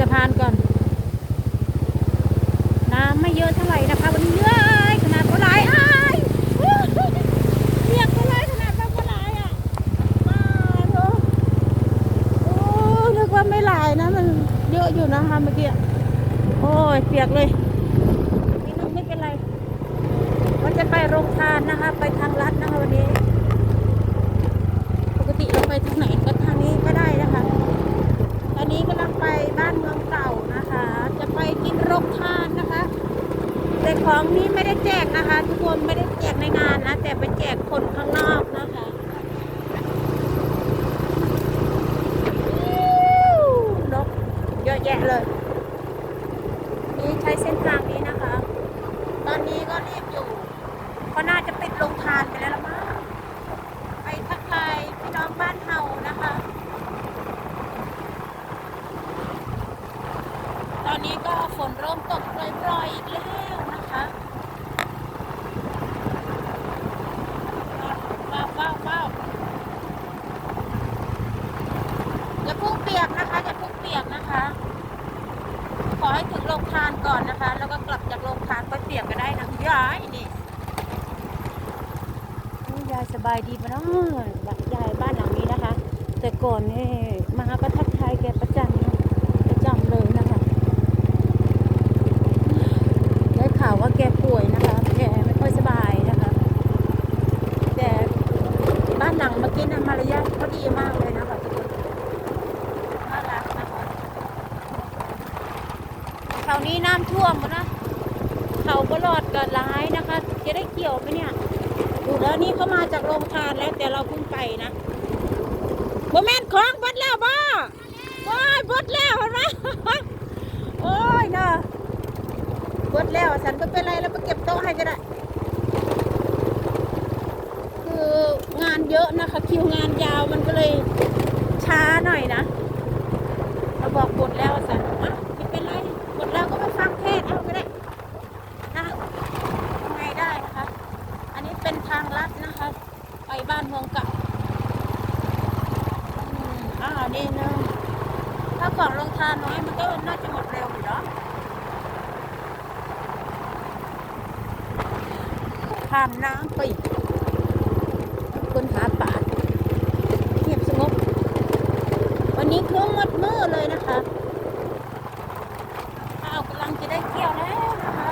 สะพานก่อน น้ำไม่เยอะเท่าไหร่นะคะวันนี้เยอะขนาดปลาไหลอ้ายเรียกปลาไหลขนาดปลาไหลอะมาเถอะโอ้นึกว่าไม่ไหลนะมันเยอะอยู่นะคะเมื่อกี้โอ้ยเปียกเลยนี่นึงไม่เป็นไรว่าจะไปโรงทานนะคะ ไปทางลัดนะคะวันนี้ปกติเราไปทางไหนก็ทางนี้ก็ได้นะคะ ตอนนี้กำลังไปบ้านเมืองเก่านะคะ จะไปกินโรงทานนะคะ แต่ ของนี้ไม่ได้แจกนะคะ ทุกคนไม่ได้แจกในงานนะ แต่ไปแจกคนข้างนอกนะคะนกเยอะแยะเลย นี่ใช้เส้นทางนี้นะคะ ตอนนี้ก็รีบอยู่เพราะน่าจะปิดโรงทานไปแล้วละมั้งไปทักทายพี่น้องบ้านเฮานะคะ ตอนนี้ก็ฝนเริ่มตกปล่อยๆอีกแล้วนะ คะว้าวว้าวว้าวอย่าพุ่งเปียกนะคะอย่าพุ่งเปียกนะคะ ขอให้ถึงโรงทานก่อนนะคะ แล้วก็กลับจากโรงทานก็เปียกก็ได้นะยายนี่ยายสบายดีปะเนาะยายบ้านหลังนี้นะคะ แต่ก่อนนี่มาก็ทักทายแกประจำเนอะประจำเลยนะคะได้ข่าวว่าแกป่วยนะคะ แกไม่ค่อยสบายนะคะ แต่บ้านหลังเมื่อกี้นะมารยาทเขาดีมากเลยนะคะทุกคนน่ารักนะคะแถวนี้น้ำท่วมหมดนะเขาบลอดกับร้ายนะคะ จะได้เกี่ยวไหมเนี่ยดูแล้วนี่เขามาจากโรงทานแล้ว แต่เราเพิ่งไปนะบ่แมนของบดแล้วบ้าว้ายบดแล้วเห็นไหมโอ้ยเนาะบดแล้วฉันก็เป็นไรแล้วไปเก็บโต๊ะให้ก็ได้ คืองานเยอะนะคะ คิวงานยาวมันก็เลยช้าหน่อยนะเราบอกบดแล้วสันอะไม่เป็นไรบดแล้วก็ไปฟังเทศน์เอาก็ได้นะทำไงได้นะคะ อันนี้เป็นทางลัดนะคะ ไปบ้านเมืองเก่าอืมอ้าวนี่นึงถ้าก่อนลงทานน้อยมันก็น่าจะหมดเร็วอยู่เนาะ ข้ามน้ำไปคนหาป่าเงียบสงบ วันนี้เครื่องมัดมือเลยนะคะข้าวกำลังจะได้เกี่ยวแล้วนะคะ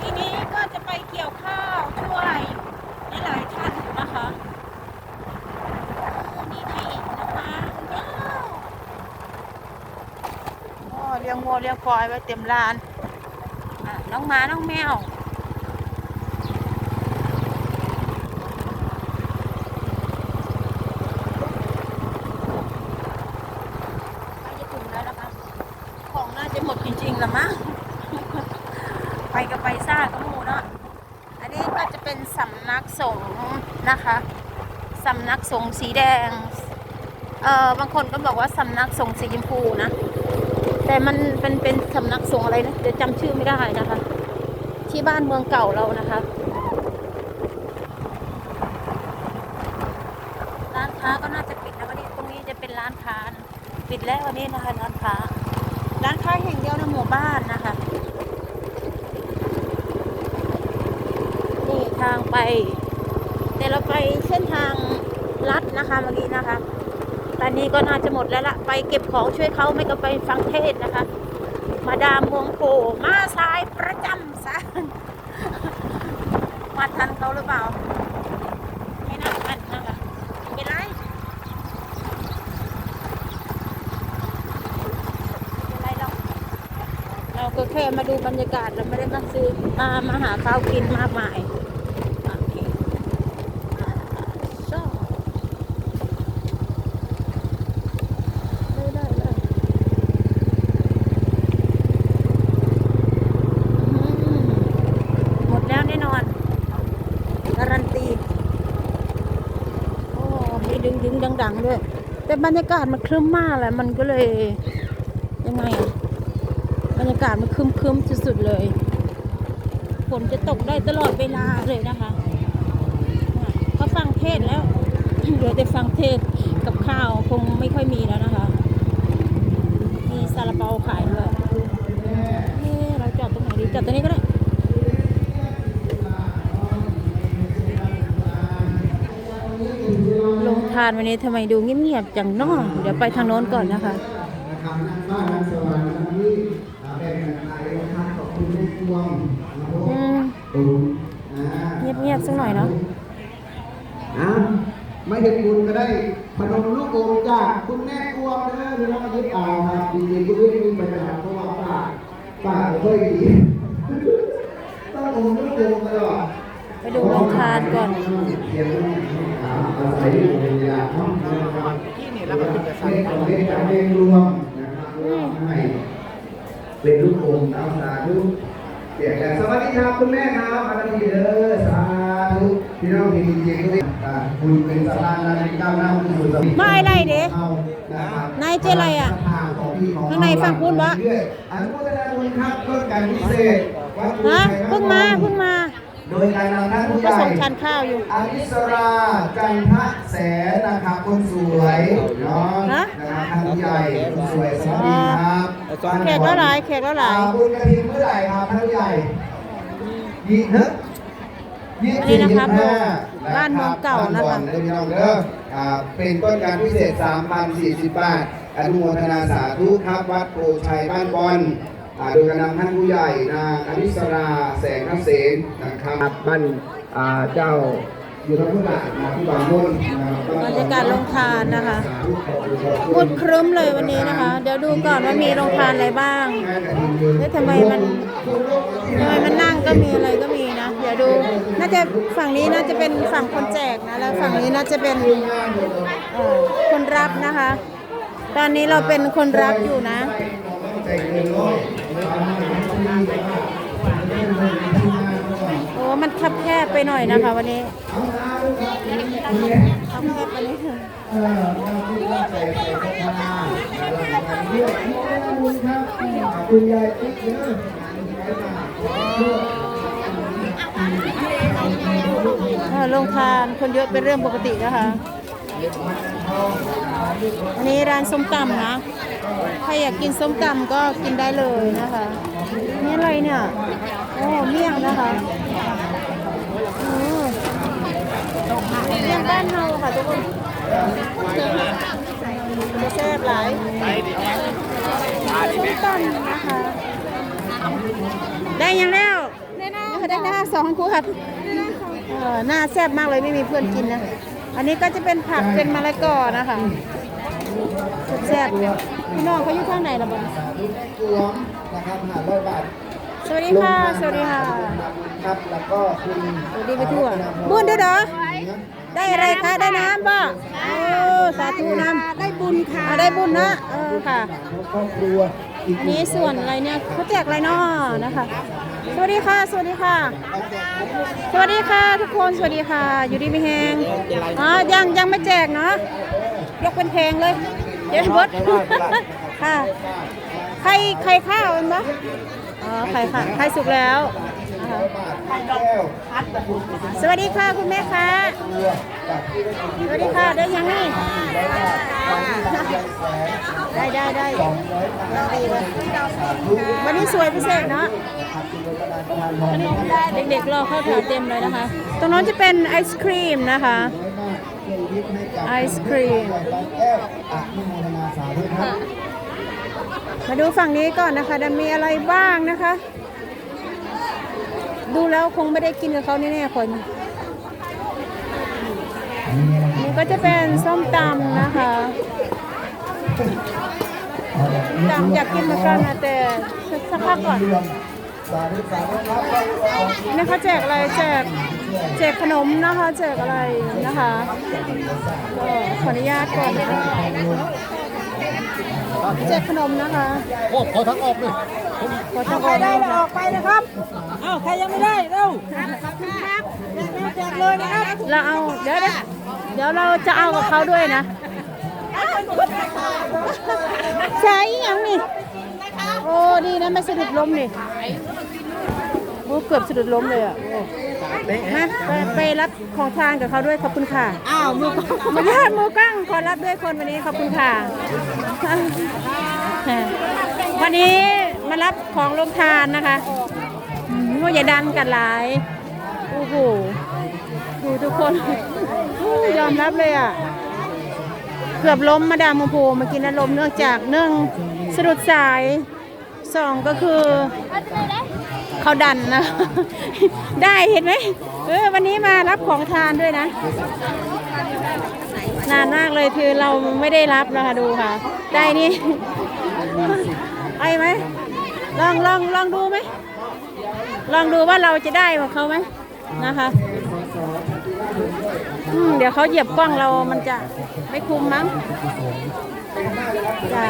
ทีนี้ก็จะไปเกี่ยวข้าวช่วยหลายๆท่านนะคะนี่ไงนะคะว้าวโอ้เลี้ยงวัวเลี้ยงควายไว้เต็มลานอะน้องหมา น้องแมว ไปจะถึงแล้วนะคะ ของน่าจะหมดจริงๆละมั้ง ไปกับไปซ่าก็หมูเนาะ อันนี้ก็จะเป็นสำนักสงฆ์ นะคะสำนักสงสีแดง เอ่อบางคนก็บอกว่าสำนักสงสีชมพูนะ แต่มันเป็นเป็นสำนักสงอะไรนะเดี๋ยวจำชื่อไม่ได้นะคะ ที่บ้านเมืองเก่าเรานะคะร้านค้าก็น่าจะปิดนะวันนี้ตรงนี้จะเป็นร้านค้านะปิดแล้ววันนี้นะคะร้านค้า ร้านค้าแห่งเดียวในหมู่บ้านนะคะนี่ทางไป แต่เราไปเส้นทางลัดนะคะเมื่อกี้นะคะ ตอนนี้ก็น่าจะหมดแล้วละไปเก็บของช่วยเขาไม่ก็ไปฟังเทศนะคะ มาดามเมืองโพมาสายประจำซะมาทันเขาหรือเปล่า ไม่น่าทันนะคะไม่เป็นไรเป็นไรหรอกเราก็แค่มาดูบรรยากาศเราไม่ได้มาซื้อมามาหาข้าวกินมากมาย ดึงดึงดังๆด้วย แต่บรรยากาศมันครึ้มมากแหละมันก็เลยยังไงบรรยากาศมันครึ้มครึ้มสุดๆเลยฝนจะตกได้ตลอดเวลาเลยนะคะเขาฟังเทศแล้วเหลือแต่ฟังเทศกับข้าวคงไม่ค่อยมีแล้วนะคะ มีซาลาเปาขายด้วยเราจอดตรงไหนดีจอดตรงนี้ก็ได้ ทาน้นก่อนนะคะนะครับนั่งบ้านนั่งสวรรค์นั่งนี่อ่าแบ่งกันไปนะครับขอบคุณแม่พวงนะครับอืมตูนอ่าเงียบๆสักหน่อยเนาะอะไม่เห็นบุญก็ได้พนมลูกโป่งจากคุณแม่พวงเด้อที่เรามายึดเอาครับจริงๆคุณไม่มีปัญหาเพราะว่าป้าป้าเค่อยดีต้องอมลูกโป่งตลอด ไปดูโรงทานก่อนเพียงอาศัยอยู่ในเวลาท่องเที่ยวนะครับที่นี่เราเป็นเรื่องของเรื่องการเรียนรวมนะครับรวมให้เป็นลูกโป่งตามสาธุเสียงแต่สวัสดีครับคุณแม่ครับมาดีเด้อสาธุพี่น้องที่ดีจริงๆทุกท่านคุณเป็นสะพานนาฬิกาหน้าคุณสุดสมิไม่ไรเด้นายเจอะไรอะข้างในฝั่งคุณวะอนุโมทนาบุญครับต้นการพิเศษวัดภูฮะชัยเพิ่งมาเพิ่งมา โดยการนำท่านผู้ใหก็ญ่ส่งทานข้าวอยู่ อนิสราจันทะแสนนะครับคนสวยเนาะฮะนะครับท่านผู้ใหญ่คนสวยสวัสดีครับแขกแล้วหลายแขกแล้วหลาย อ่บุญกระถิ่นเมื่อไหร่ครับท่านผู้ใหญ่ยี่สิบนะยี่สิบนี่นะครับยี่สิห้บ้านเมืองเก่านะคะบ้เมืองเด้อพี่น้องเด้ออ่าเป็นต้นการพิเศษ 3,040 บาท อนุโมทนาสาธุครับวัดโพชัยบ้านบอนอ่า โดยการนำท่านผู้ใหญ่นางอนิสราแสงทัเสนนะครับบ้านเจ้าอยู่ทางพุทธะนะที่บางมุ่นบรรยากาศโรงทานนะคะมืดครึ้มเลยวันนี้นะคะ เดี๋ยวดูก่อนว่ามีโรงทานอะไรบ้างเฮ้ยทำไมมันทำไมมันนั่งก็มีอะไรก็มีนะเดี๋ยวดูน่าจะฝั่งนี้น่าจะเป็นฝั่งคนแจกนะแล้วฝั่งนี้น่าจะเป็นคนรับนะคะ ตอนนี้เราเป็นคนรับอยู่นะ โอ้มันคับแคบไปหน่อยนะคะวันนี้คับแคบไปนิดนึงเออเราที่ว่าใส่ใส่กระทาเรื่องที่ได้บุญครับคุณยายติ๊กเด้อเออโรงทานคนเยอะเป็นเรื่องปกตินะคะ อันนี้ร้านส้มตำนะ ใครอยากกินส้มตำก็กินได้เลยนะคะ นี่อะไรเนี่ย โอ้เมี่ยงนะคะโอ้เมี่ยงบ้านเฮาค่ะทุกคนจะแซ่บหลายส้มตำนะคะ ได้ยังแล้วได้นะได้นะสองคู่ครับเออหน้าแซ่บมากเลยไม่มีเพื่อนกินนะ อันนี้ก็จะเป็นผักเป็นมะละกอนะคะแซ่บๆพี่น้องเขาอยู่ข้างไหนล่ะบ้างรวมนะครับห้าร้อยบาทสวัสดีค่ะ สวัสดีค่ะ ครับ แล้วก็คุณสวัสดีไปทั่วบุญด้วยเหรอ ได้อะไรคะ ได้น้ำป่ะโอ้สาธุน้ำได้บุญค่ะ ได้บุญนะ เออค่ะครอบครัว อีกอันนี้ส่วนอะไรเนี่ยเขาแจกอะไรเนาะนะคะ สวัสดีค่ะ สวัสดีค่ะ สวัสดีค่ะทุกคนสวัสดีค่ะ อยู่ดีไม่แหงอ๋อยังยังไม่แจกเนาะยกเป็นเพลงเลยเดี๋ยวเบดค่ะ ใครใครข้าวเป็นปะอ๋อไข่ค่ะไข่สุกแล้ว นะคะแก้วสวัสดีค่ะคุณแม่คะเรือจากที่ได้ยินสวัสดีค่ะได้ยังนี่ได้ได้ได้ดีเลยวันนี้สวยพิเศษเนาะเด็กๆรอเข้าแถวเต็มเลยนะคะ ตรงโน้นจะเป็นไอศครีมนะคะไอศครีมแก้วอนุโมทนาสาธุครับมาดูฝั่งนี้ก่อนนะคะจะมีอะไรบ้างนะคะ ดูแล้วคงไม่ได้กินกับเขาแน่ๆคนนี่ก็จะเป็นส้มตำนะคะตำอยากกินเหมือนกันนะแต่สักพักก่อนนี่เขาแจกอะไรแจกแจกขนมนะคะแจกอะไรนะคะก็ขออนุญาตก่อนนะคะแจกขนมนะคะโอ้ขอทั้งออกเลย ขอจะออกได้ออกไปนะครับอ้าวใครยังไม่ได้เร็วแจกเลยนะครับเราเอาเดี๋ยวเดี๋ยวเดี๋ยวเราจะเอากับเขาด้วยนะใช่ยังนี่โอ้ดีนะไม่สะดุดล้มนี่โอ้เกือบสะดุดล้มเลยอะโอ้มาไปไปรับของทานกับเขาด้วยขอบคุณค่ะอ้าวมือมาญาติมือกั้งขอรับด้วยคนวันนี้ขอบคุณค่ะ วันนี้ มารับของลงทานนะคะอืมว่าอย่าดันกันหลาย โอ้โห ดูทุกคนอู้ยอมรับเลยอะ เกือบล้มมาดามโมโพมากินอารมณ์เนื่องจากเนื่องสะดุดสายสองก็คือ เขาดันนะ ได้เห็นไหมเออวันนี้มารับของทานด้วยนะ นานมากเลยคือเราไม่ได้รับนะคะดูค่ะ ได้นี่ไอ้ไหม ลองลองลองดูไหมลองดูว่าเราจะได้ของเขาไหมนะคะอืมเดี๋ยวเขาเหยียบกล้องเรามันจะไม่คุ้มมั้งจ้ะ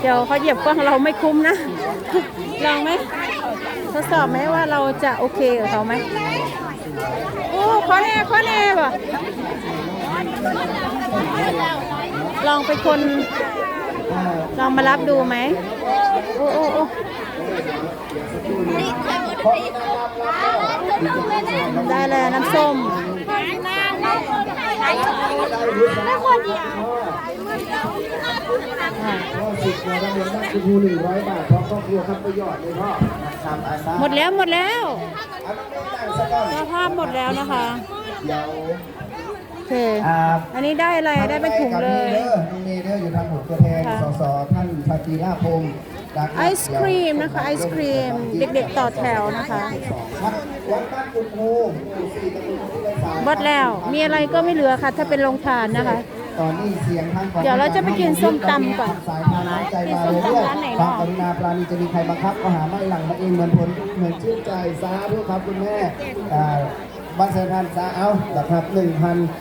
เดี๋ยวเขาเหยียบกล้องเราไม่คุ้มนะ ลองไหมทดสอบไหมว่าเราจะโอเคกับเขาไหมโอ้ขอแน่ขอแน่บ่ ลองเป็นคนลองมารับดูไหมโอ้โอ้โอ้ได้เลยน้ำส้มพ่อสิบเราได้เงินบ้านคุณครูหนึ่งร้อยบาทพร้อมครอบครัวครับประโยชน์เลยพ่อทำอาสาหมดแล้วหมดแล้วอันนี้ตั้งสักก่อนเจ้าภาพหมดแล้วนะคะเดี๋ยวโอ เค อ่า อันนี้ได้อะไรได้เป็นถุงเลย น้องเมย์เด้ออยู่ทางหมดตัวแทนค่ะ สสท่านชาตรีลาพงศ์จากไอศครีมนะคะ ไอศครีมเด็กๆต่อแถวนะคะครับวัดบ้านกุฎโพหมู่สี่ตำบลกุฎโพสามหมดแล้วมีอะไรก็ไม่เหลือค่ะ ถ้าเป็นโรงทานนะคะ ตอนนี้เสียงทางของเดี๋ยวเราจะไปกินส้มตำก่อนสายทานน้ำใจมาเรื่อยๆความกรุณาปราณีจะมีใครบังคับก็หาไม่หลังมาเองเหมือนผลเหมือนชื่นใจสาธุครับคุณแม่อ่า บ้านเซนทานสาเอานะครับ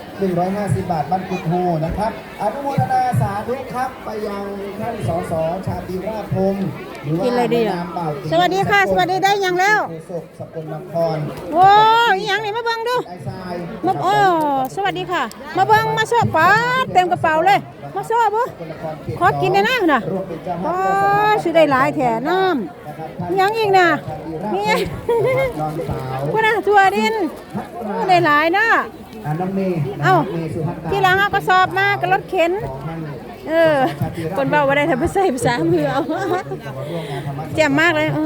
1,150บาทบ้านกุฎโพนะครับอนุโมทนาสาธุครับไปยังท่านสสชาติราชพงศ์หรือว่ากินอะไรดีอะในนามเปล่าสวัสดีค่ะ สวัสดีได้ยังแล้วโฆษกสกลนครโอ้ยอหยังนี่มาเบิ่งดู ไอทรายมาโอ้สวัสดีค่ะ มาเบิ่งมาชอบป้าดเต็มกระเป๋าเลย มาชอบบ่สกลนครเขตขอกินได้นะน่ะร่วมเป็นเจ้าภาป้าพดสิได้หลายแถน้ำนะครับท่าน ยังอีกน่ะนี่ไงนอนสาวพุ่นน่ะทัวดินโอ้ได้หลายนะอ่าน้องเมย์เอ้าเมย์สุภัตตาที่หลังเอากระสอบมากับรถเข็นของท่านเออ คนเบาว่าได้ทำไปใส่ภาษามือเอาร่วมงานธรรมะแจ่มมากเลยเอ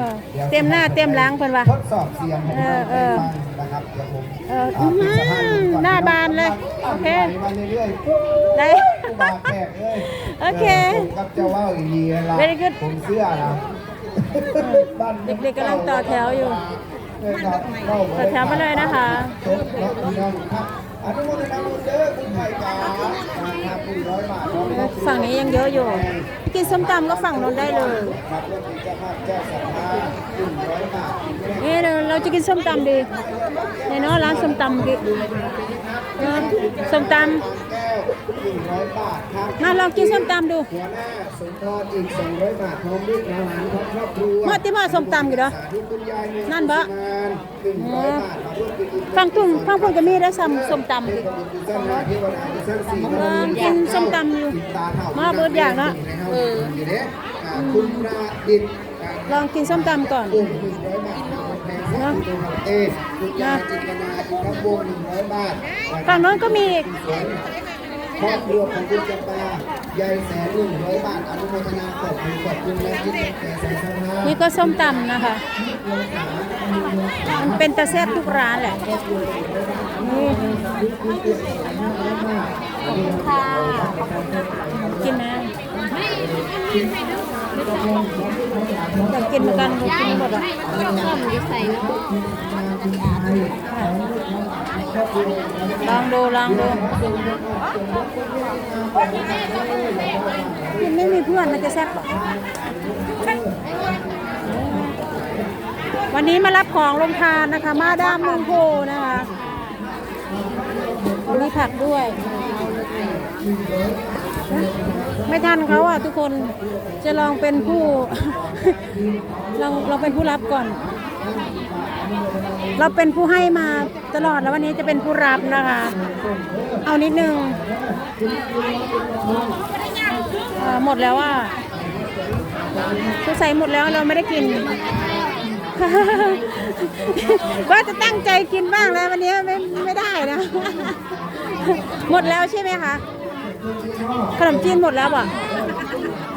อเต็มหน้าเต็มหลังเพิ่นว่าทดสอบเสียงให้เออเออฟังนะครับเดี๋ยวผมเอออื้อหือหน้าบานเลย โอเคมาเรื่อยได้ๆผู้บาดแขกเอ้ยโอเคผมกับเจ้าว่าวอีกทีละ Very good ผมเสื้อนะบ้าน เด็กๆกำลังต่อแถวอยู่ต่อแถวมาเลยนะคะฝั่งนี้ยังเยอะอยู่ กินส้มตำก็ฝั่งนู้นได้เลยเอ๊เราจะกินส้มตำดีในน้อร้านส้มตำกินส้มตำ 100 บาทครับมาลองกินส้มตำดูหัวหน้าสมทรอีก 200 บาทพร้อมด้วยอาหารครอบครัวมาที่มาส้มตำกี่ดอกนั่นบะฟังพุ่งฟังพุ่งก็มีได้ซ้ำส้มตำดิเออกินส้มตำอยู่มาเบิดอย่างละเออลองกินส้มตำก่อนนะนะฝั่งโน้นก็มีอีก ครอบครัวของคุณจำปายายแสนหนึ่งร้อยบาทอนุโมทนาขอบคุณขอบคุณและคิดแก่แสนสนานี่ก็ส้มตำนะคะ มันเป็นตะแซ่บทุกร้านแหละนี่กินไหม อยากกินเหมือนกันหมดกินหมดอะส้มจะใส่น้ลองดูลองดูกินไม่มีเพื่อนมันจะแซ่บหรอวันนี้มารับของลงทานนะคะ มาดามเมืองโพนะคะมีผักด้วย ไม่ทันเขาอะทุกคนจะลองเป็นผู้ลองลองเป็นผู้รับก่อน เราเป็นผู้ให้มาตลอดแล้ววันนี้จะเป็นผู้รับนะคะ เอานิดนึงเอ่อหมดแล้วว่าคือใส่หมดแล้วเราไม่ได้กินว่าจะตั้งใจกินบ้างแล้ววันนี้ไม่ไม่ได้นะ หมดแล้วใช่ไหมคะ ขนมจีนหมดแล้วอะ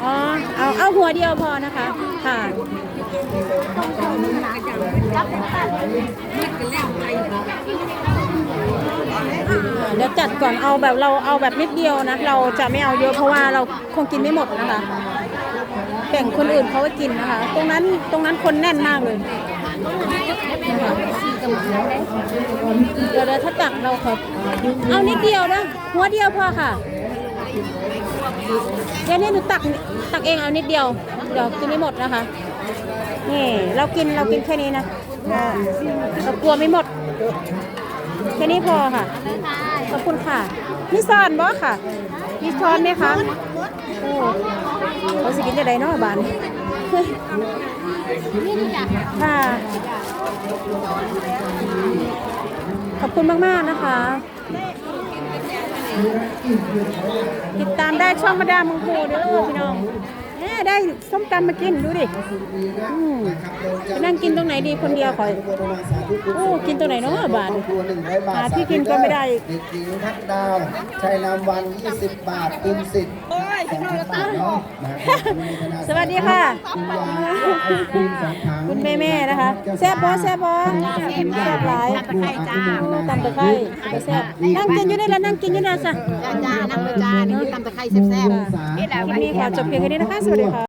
อ๋อ เอาเอาหัวเดียวพอนะคะ ค่ะเดี๋ยวจัดก่อนเอาแบบเราเอาแบบนิดเดียวนะ เราจะไม่เอาเยอะเพราะว่าเราคงกินไม่หมดนะคะแบ่งคนอื่นเขาไว้กินนะคะ ตรงนั้นตรงนั้นคนแน่นมากเลยเดี๋ยวเดี๋ยวถ้าตักเราขอเอานิดเดียวนะหัวเดียวพอค่ะ เดี๋ยวนี้หนูตักตักเองเอานิดเดียว เดี๋ยวกินไม่หมดนะคะ นี่เรากินเรากินแค่นี้นะเรากลัวไม่หมด แค่นี้พอค่ะ ขอบคุณค่ะ มีซอนบ่ค่ะ มีช้อนไหมคะโอ้เขาสิกินจะได้เนาะบานค่ะ ขอบคุณมาก ๆ นะคะ ติดตามได้ช่องมาดามมังคูเด้อพี่น้องแหมได้ส้มตำมากินดูดิอืมไปนั่งกินตรงไหนดีคนเดียวขอโอ้กินตัวไหนเนาะบาทตัวหนึ่งร้อยบาทหาที่กินก็ไม่ได้อีกเด็กหญิงทักดาวชัยนามวันยี่สิบบาทตุนสิทธิ์สองพันบาทเนาะนะครับสวัสดีค่ะคุณยาไอคูนสองถังคุณแม่แม่ๆนะคะแซ่บบ่แซ่บบ่แซ่บหลายตำตะไคร้แซ่บนั่งกินอยู่นี่แล้วนั่งกินอยู่นี่ซะจ้าจ้านั่งเลยจ้านี่ตำตะไคร้แซ่บๆคลิปนี้ขอจบเพียงแค่นี้นะคะ สวัสดีค่ะ